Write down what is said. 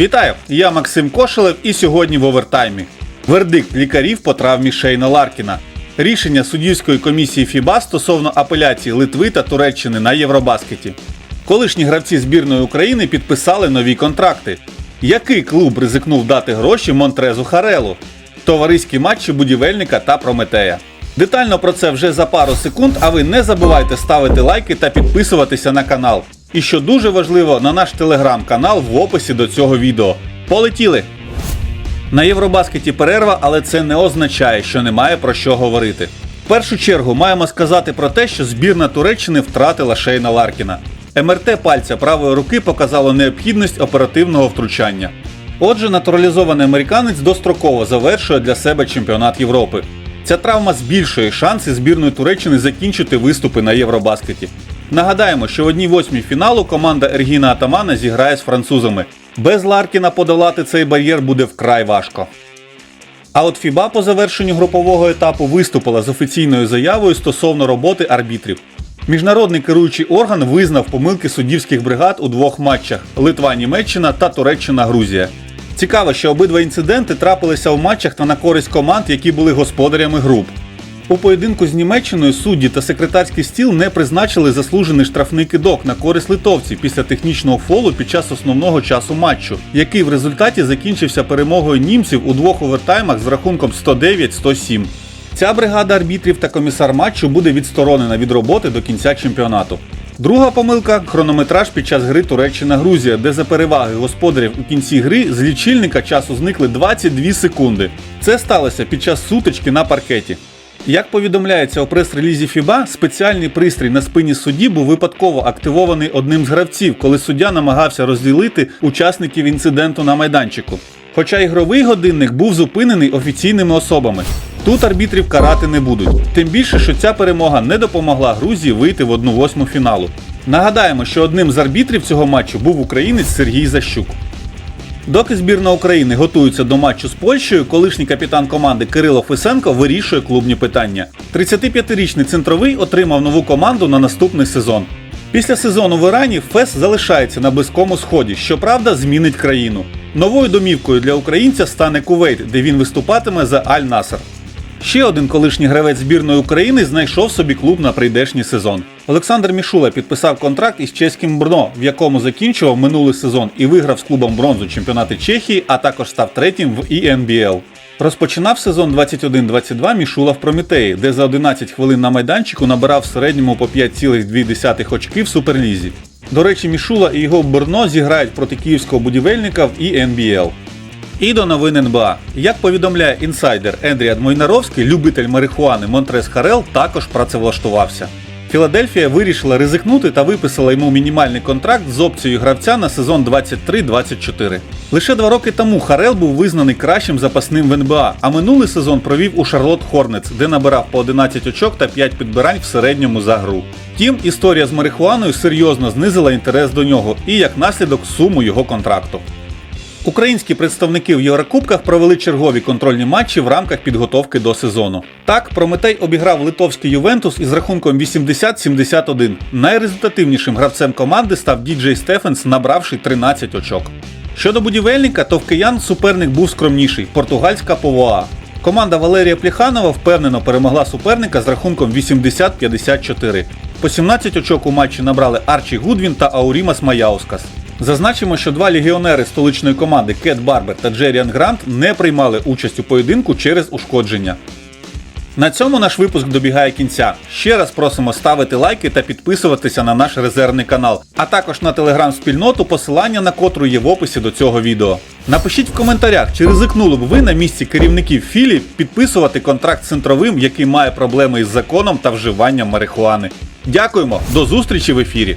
Вітаю! Я Максим Кошелев і сьогодні в овертаймі. Вердикт лікарів по травмі Шейна Ларкіна. Рішення суддівської комісії ФІБА стосовно апеляції Литви та Туреччини на Євробаскеті. Колишні гравці збірної України підписали нові контракти. Який клуб ризикнув дати гроші Монтрезу Харелу? Товариські матчі будівельника та Прометея. Детально про це вже за пару секунд, а ви не забувайте ставити лайки та підписуватися на канал. І що дуже важливо, на наш телеграм-канал в описі до цього відео. Полетіли! На Євробаскеті перерва, але це не означає, що немає про що говорити. В першу чергу маємо сказати про те, що збірна Туреччини втратила Шейна Ларкіна. МРТ пальця правої руки показало необхідність оперативного втручання. Отже, натуралізований американець достроково завершує для себе чемпіонат Європи. Ця травма збільшує шанси збірної Туреччини закінчити виступи на Євробаскеті. Нагадаємо, що в одній восьмій фіналу команда Ергіна Атамана зіграє з французами. Без Ларкіна подолати цей бар'єр буде вкрай важко. А от ФІБА по завершенню групового етапу виступила з офіційною заявою стосовно роботи арбітрів. Міжнародний керуючий орган визнав помилки суддівських бригад у двох матчах Литва-Німеччина та Туреччина-Грузія. Цікаво, що обидва інциденти трапилися в матчах та на користь команд, які були господарями груп. У поєдинку з Німеччиною судді та секретарський стіл не призначили заслужений штрафний кидок на користь литовців після технічного фолу під час основного часу матчу, який в результаті закінчився перемогою німців у двох овертаймах з рахунком 109-107. Ця бригада арбітрів та комісар матчу буде відсторонена від роботи до кінця чемпіонату. Друга помилка хронометраж під час гри Туреччина-Грузія, де за переваги господарів у кінці гри з лічильника часу зникли 22 секунди. Це сталося під час сутички на паркеті. Як повідомляється у прес-релізі ФІБА, спеціальний пристрій на спині судді був випадково активований одним з гравців, коли суддя намагався розділити учасників інциденту на майданчику. Хоча ігровий годинник був зупинений офіційними особами. Тут арбітрів карати не будуть. Тим більше, що ця перемога не допомогла Грузії вийти в 1-8 фіналу. Нагадаємо, що одним з арбітрів цього матчу був українець Сергій Защук. Доки збірна України готується до матчу з Польщею, колишній капітан команди Кирило Фесенко вирішує клубні питання. 35-річний центровий отримав нову команду на наступний сезон. Після сезону в Ірані Фес залишається на Близькому Сході, щоправда, змінить країну. Новою домівкою для українця стане Кувейт, де він виступатиме за Аль-Наср. Ще один колишній гравець збірної України знайшов собі клуб на прийдешній сезон. Олександр Мішула підписав контракт із чеським Брно, в якому закінчував минулий сезон і виграв з клубом бронзу чемпіонати Чехії, а також став третім в ІНБЛ. Розпочинав сезон 21-22 Мішула в Прометеї, де за 11 хвилин на майданчику набирав в середньому по 5,2 очки в суперлізі. До речі, Мішула і його Брно зіграють проти київського будівельника в ІНБЛ. І до новин НБА. Як повідомляє інсайдер Ендріад Мойнаровський, любитель марихуани Монтрес Харел також працевлаштувався. Філадельфія вирішила ризикнути та виписала йому мінімальний контракт з опцією гравця на сезон 23-24. Лише два роки тому Харел був визнаний кращим запасним в НБА, а минулий сезон провів у Шарлот Хорнец, де набирав по 11 очок та 5 підбирань в середньому за гру. Втім, історія з марихуаною серйозно знизила інтерес до нього і як наслідок суму його контракту. Українські представники в Єврокубках провели чергові контрольні матчі в рамках підготовки до сезону. Так, Прометей обіграв литовський Ювентус із рахунком 80-71. Найрезультативнішим гравцем команди став Діджей Стефенс, набравши 13 очок. Щодо будівельника, то в киян суперник був скромніший португальська ПВА. Команда Валерія Пліханова впевнено перемогла суперника з рахунком 80-54. По 17 очок у матчі набрали Арчі Гудвін та Аурімас Маяускас. Зазначимо, що два легіонери столичної команди Кет Барбер та Джеріан Грант не приймали участь у поєдинку через ушкодження. На цьому наш випуск добігає кінця. Ще раз просимо ставити лайки та підписуватися на наш резервний канал, а також на телеграм-спільноту, посилання на котру є в описі до цього відео. Напишіть в коментарях, чи ризикнули б ви на місці керівників філі підписувати контракт з центровим, який має проблеми із законом та вживанням марихуани. Дякуємо, до зустрічі в ефірі!